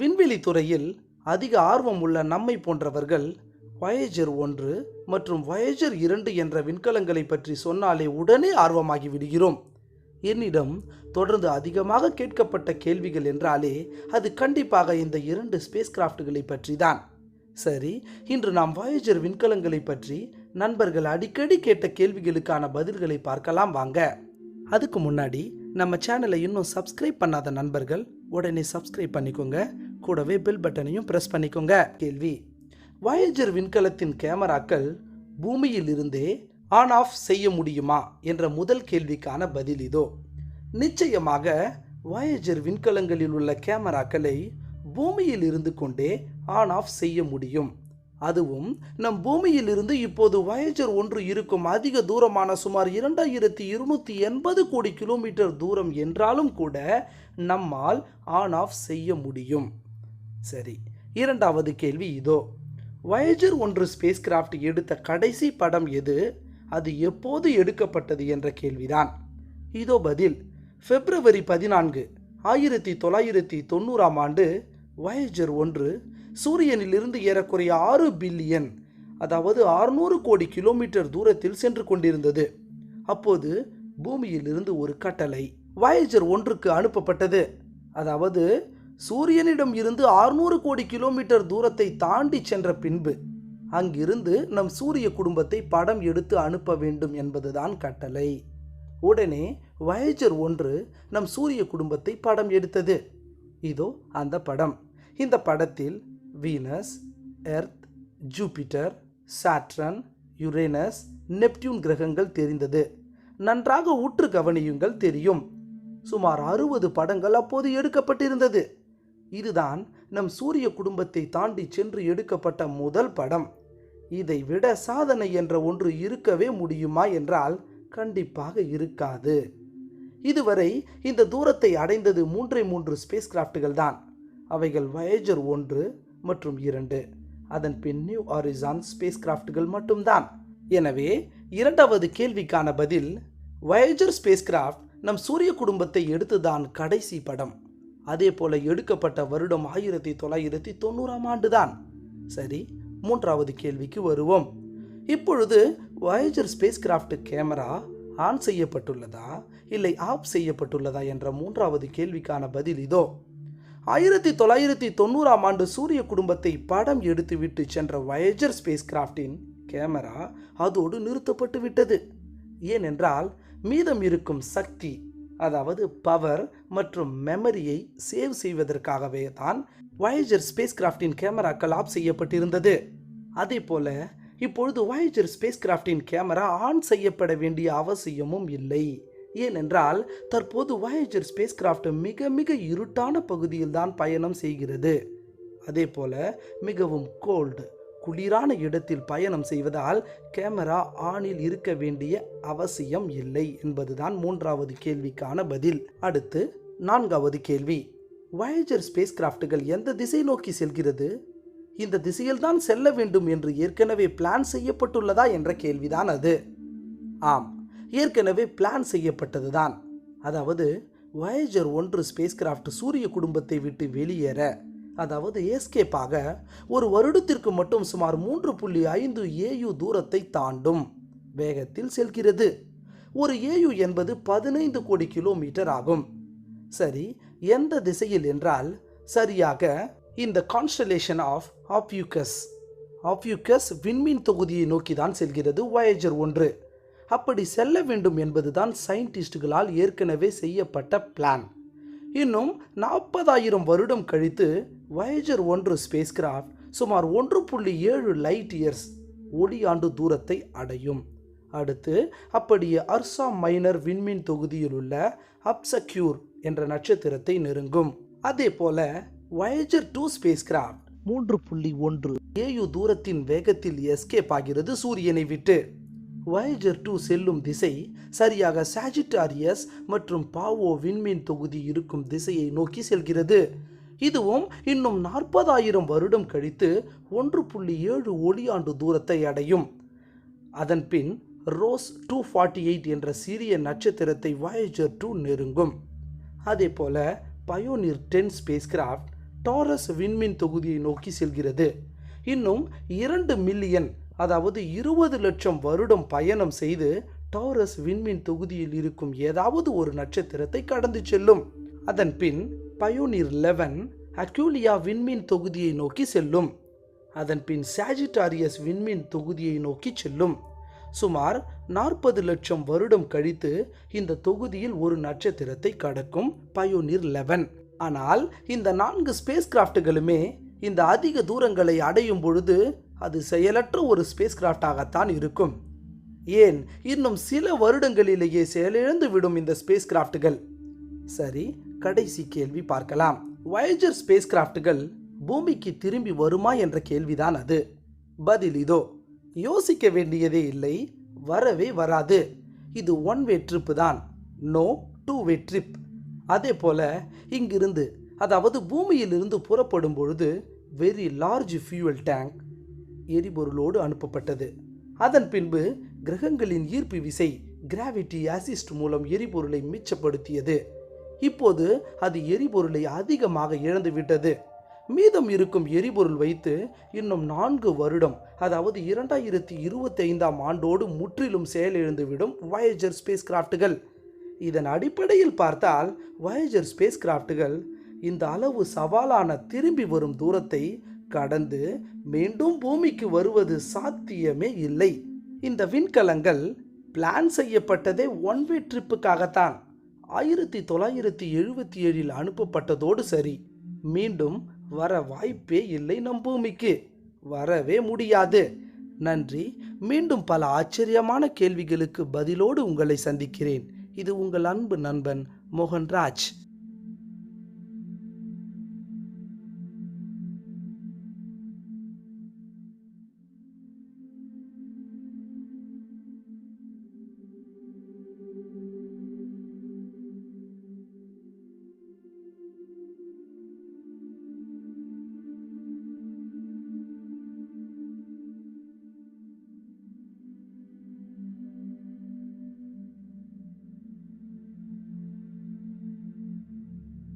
விண்வெளி துறையில் அதிக ஆர்வம் உள்ள நம்மை போன்றவர்கள் வயேஜர் ஒன்று மற்றும் வயேஜர் இரண்டு என்ற விண்கலங்களை பற்றி சொன்னாலே உடனே ஆர்வமாகி விடுகிறோம். என்னிடம் தொடர்ந்து அதிகமாக கேட்கப்பட்ட கேள்விகள் என்றாலே அது கண்டிப்பாக இந்த இரண்டு ஸ்பேஸ் கிராஃப்ட்களை பற்றி தான் சரி இன்று நாம் வயேஜர் விண்கலங்களை பற்றி நண்பர்கள் அடிக்கடி கேட்ட கேள்விகளுக்கான பதில்களை பார்க்கலாம் வாங்க. அதுக்கு முன்னாடி நம்ம சேனலை இன்னும் சப்ஸ்கிரைப் பண்ணாத நண்பர்கள் உடனே சப்ஸ்கிரைப் பண்ணிக்கோங்க. கூடவே பில் பட்டனையும் ப்ரெஸ் பண்ணிக்கோங்க. கேள்வி. வாயேஜர் விண்கலத்தின் கேமராக்கள் பூமியில் இருந்தே ஆன் ஆஃப் செய்ய முடியுமா என்ற முதல் கேள்விக்கான பதில் இதோ. நிச்சயமாக வாயேஜர் விண்கலங்களில் உள்ள கேமராக்களை பூமியில் இருந்து கொண்டே ஆன் ஆஃப் செய்ய முடியும். அதுவும் நம் பூமியில் இருந்து இப்போது வயேஜர் ஒன்று இருக்கும் அதிக தூரமான சுமார் இரண்டாயிரத்தி இருநூத்தி எண்பது கோடி கிலோமீட்டர் தூரம் என்றாலும் கூட நம்மால் ஆன் ஆஃப் செய்ய முடியும். சரி இரண்டாவது கேள்வி இதோ. வயஜர் ஒன்று ஸ்பேஸ் கிராஃப்ட் எடுத்த கடைசி படம் எது? அது எப்போது எடுக்கப்பட்டது என்ற கேள்விதான். இதோ பதில். பிப்ரவரி பதினான்கு ஆயிரத்தி தொள்ளாயிரத்தி தொண்ணூறாம் ஆண்டு வயஜர் ஒன்று சூரியனிலிருந்து ஏறக்குறைய ஆறு பில்லியன் அதாவது அறுநூறு கோடி கிலோமீட்டர் தூரத்தில் சென்று கொண்டிருந்தது. அப்போது பூமியிலிருந்து ஒரு கட்டளை வயஜர் ஒன்றுக்கு அனுப்பப்பட்டது. அதாவது சூரியனிடம் இருந்து 600 கோடி கிலோமீட்டர் தூரத்தை தாண்டி சென்ற பின்பு அங்கிருந்து நம் சூரிய குடும்பத்தை படம் எடுத்து அனுப்ப வேண்டும் என்பதுதான் கட்டளை. உடனே வயஜர் ஒன்று நம் சூரிய குடும்பத்தை படம் எடுத்தது. இதோ அந்த படம். இந்த படத்தில் Venus Earth Jupiter Saturn Uranus Neptune கிரகங்கள் தெரிந்தது. நன்றாக உற்று கவனியுங்கள் தெரியும். சுமார் அறுபது படங்கள் அப்போது எடுக்கப்பட்டிருந்தது. இதுதான் நம் சூரிய குடும்பத்தை தாண்டி சென்று எடுக்கப்பட்ட முதல் படம். இதை விட சாதனை என்ற ஒன்று இருக்கவே முடியுமா என்றால் கண்டிப்பாக இருக்காது. இதுவரை இந்த தூரத்தை அடைந்தது மூன்றே மூன்று ஸ்பேஸ் கிராஃப்டுகள் தான். அவைகள் வயேஜர் ஒன்று மற்றும் இரண்டு. அதன் பின் நியூ ஆரிசான் ஸ்பேஸ் கிராஃப்டுகள் மட்டும்தான். எனவே இரண்டாவது கேள்விக்கான பதில் வயேஜர் ஸ்பேஸ் கிராஃப்ட் நம் சூரிய குடும்பத்தை எடுத்துதான் கடைசி படம். அதே போல எடுக்கப்பட்ட வருடம் ஆயிரத்தி தொள்ளாயிரத்தி தொண்ணூறாம் ஆண்டுதான். சரி மூன்றாவது கேள்விக்கு வருவோம். இப்பொழுது Voyager spacecraft camera on செய்யப்பட்டுள்ளதா இல்லை ஆஃப் செய்யப்பட்டுள்ளதா என்ற மூன்றாவது கேள்விக்கான பதில் இதோ. ஆயிரத்தி தொள்ளாயிரத்தி தொண்ணூறாம் ஆண்டு சூரிய குடும்பத்தை படம் எடுத்துவிட்டு சென்ற வயேஜர் ஸ்பேஸ் கிராஃப்டின் கேமரா அதோடு நிறுத்தப்பட்டு விட்டது ஏனென்றால் மீதம் இருக்கும் சக்தி அதாவது பவர் மற்றும் மெமரியை சேவ் செய்வதற்காகவே தான் வயேஜர் ஸ்பேஸ் கிராஃப்டின் கேமராக்கள் கலாப் செய்யப்பட்டிருந்தது. அதே போல இப்பொழுது வயேஜர் ஸ்பேஸ் கிராஃப்டின் கேமரா ஆன் செய்யப்பட வேண்டிய அவசியமும் இல்லை. ஏனென்றால் தற்போது வயேஜர் ஸ்பேஸ் கிராஃப்ட் மிக மிக இருட்டான பகுதியில் தான் பயணம் செய்கிறது. அதே போல மிகவும் கோல்டு குளிரான இடத்தில் பயணம் செய்வதால் கேமரா ஆனில் இருக்க வேண்டிய அவசியம் இல்லை என்பதுதான் மூன்றாவது கேள்விக்கான பதில். அடுத்து நான்காவது கேள்வி. வயேஜர் ஸ்பேஸ் கிராஃப்ட்டுகள் எந்த திசை நோக்கி செல்கிறது? இந்த திசையில் தான் செல்ல வேண்டும் என்று ஏற்கனவே பிளான் செய்யப்பட்டுள்ளதா என்ற கேள்விதான் அது. ஆம் ஏற்கனவே பிளான் செய்யப்பட்டதுதான். அதாவது வயேஜர் ஒன்று ஸ்பேஸ் கிராஃப்ட் சூரிய குடும்பத்தை விட்டு வெளியேற அதாவது எஸ்கேப்பாக ஒரு வருடத்திற்கு மட்டும் சுமார் மூன்று புள்ளி ஐந்து ஏயு தூரத்தை தாண்டும். வேகத்தில் செல்கிறது. ஒரு ஏயு என்பது பதினைந்து கோடி கிலோமீட்டர் ஆகும். சரி எந்த திசையில் என்றால் சரியாக இந்த கான்ஸ்டலேஷன் ஆஃப் ஆப்யூக்கஸ் ஆப்யூக்கஸ் விண்மீன் தொகுதியை நோக்கி தான் செல்கிறது வயேஜர் ஒன்று. அப்படி செல்ல வேண்டும் என்பதுதான் சயின்டிஸ்டுகளால் ஏற்கனவே செய்யப்பட்ட பிளான் இன்னும் நாற்பதாயிரம் வருடம் கழித்து வயஜர் ஒன்று ஸ்பேஸ் கிராஃப்ட் சுமார் ஒன்று புள்ளி ஏழு லைட் இயர்ஸ் ஒளியாண்டு தூரத்தை அடையும். அடுத்து அப்படியே அர்சா மைனர் விண்மீன் தொகுதியில் உள்ள அப்சக்யூர் என்ற நட்சத்திரத்தை நெருங்கும். அதே போல வயஜர் டூ ஸ்பேஸ் கிராஃப்ட் மூன்று புள்ளி ஒன்று ஏயு தூரத்தின் வேகத்தில் எஸ்கேப் ஆகிறது சூரியனை விட்டு. வயஜர் டூ செல்லும் திசை சரியாக சாஜிட்டாரியஸ் மற்றும் பாவோ விண்மீன் தொகுதி இருக்கும் திசையை நோக்கி செல்கிறது. இதுவும் இன்னும் நாற்பதாயிரம் வருடம் கழித்து ஒன்று புள்ளி ஏழு ஒளியாண்டு தூரத்தை அடையும். அதன் பின் ரோஸ் டூ ஃபார்ட்டி எயிட் என்ற சிறிய நட்சத்திரத்தை வயேஜர் டூ நெருங்கும். அதே போல Pioneer ten spacecraft Taurus விண்மீன் தொகுதியை நோக்கி செல்கிறது. இன்னும் இரண்டு மில்லியன் அதாவது இருபது லட்சம் வருடம் பயணம் செய்து டாரஸ் விண்மீன் தொகுதியில் இருக்கும் ஏதாவது ஒரு நட்சத்திரத்தை கடந்து செல்லும். அதன் பின் பயோனிர் லெவன் அக்யூலியா விண்மீன் தொகுதியை நோக்கி செல்லும். அதன் பின் சாஜிட்டாரியஸ் விண்மீன் தொகுதியை நோக்கி செல்லும். சுமார் நாற்பது லட்சம் வருடம் கழித்து இந்த தொகுதியில் ஒரு நட்சத்திரத்தை கடக்கும் பயோனிர் லெவன் ஆனால் இந்த நான்கு ஸ்பேஸ் கிராஃப்ட்டுகளுமே இந்த அதிக தூரங்களை அடையும் பொழுது அது செயலற்ற ஒரு ஸ்பேஸ் கிராஃப்டாகத்தான் இருக்கும். ஏன்? இன்னும் சில வருடங்களிலேயே செயலிழந்து விடும் இந்த ஸ்பேஸ் கிராஃப்ட்டுகள் சரி கடைசி கேள்வி பார்க்கலாம். வயஜர் ஸ்பேஸ் கிராஃப்ட்டுகள் பூமிக்கு திரும்பி வருமா என்ற கேள்விதான் அது. பதில் இதோ யோசிக்க வேண்டியதே இல்லை வரவே வராது. இது ஒன் வே ட்ரிப்பு தான். நோ டூ வே ட்ரிப் அதே போல் இங்கிருந்து அதாவது பூமியிலிருந்து புறப்படும் பொழுது வெரி லார்ஜ் ஃபியூவல் டேங்க் எரிபொருளோடு அனுப்பப்பட்டது. அதன் பின்பு கிரகங்களின் ஈர்ப்பு விசை கிராவிட்டி அசிஸ்ட் மூலம் எரிபொருளை மிச்சப்படுத்தியது. இப்போது அது எரிபொருளை அதிகமாக இழந்துவிட்டது. மீதம் இருக்கும் எரிபொருள் வைத்து இன்னும் நான்கு வருடம் அதாவது இரண்டாயிரத்தி இருபத்தி ஐந்தாம் ஆண்டோடு முற்றிலும் செயலிழந்துவிடும் வயேஜர் ஸ்பேஸ் கிராஃப்ட்டுகள் இதன் அடிப்படையில் பார்த்தால் வயேஜர் ஸ்பேஸ் கிராஃப்ட்டுகள் இந்த அளவு சவாலான திரும்பி வரும் தூரத்தை கடந்து மீண்டும் பூமிக்கு வருவது சாத்தியமே இல்லை. இந்த விண்கலங்கள் பிளான் செய்யப்பட்டதே ஒன் வே ட்ரிப்புக்காகத்தான் ஆயிரத்தி தொள்ளாயிரத்தி எழுபத்தி ஏழில் அனுப்பப்பட்டதோடு சரி. மீண்டும் வர வாய்ப்பே இல்லை நம் பூமிக்கு. வரவே முடியாது. நன்றி. மீண்டும் பல ஆச்சரியமான கேள்விகளுக்கு பதிலோடு உங்களை சந்திக்கிறேன். இது உங்கள் அன்பு நண்பன் மோகன்ராஜ்.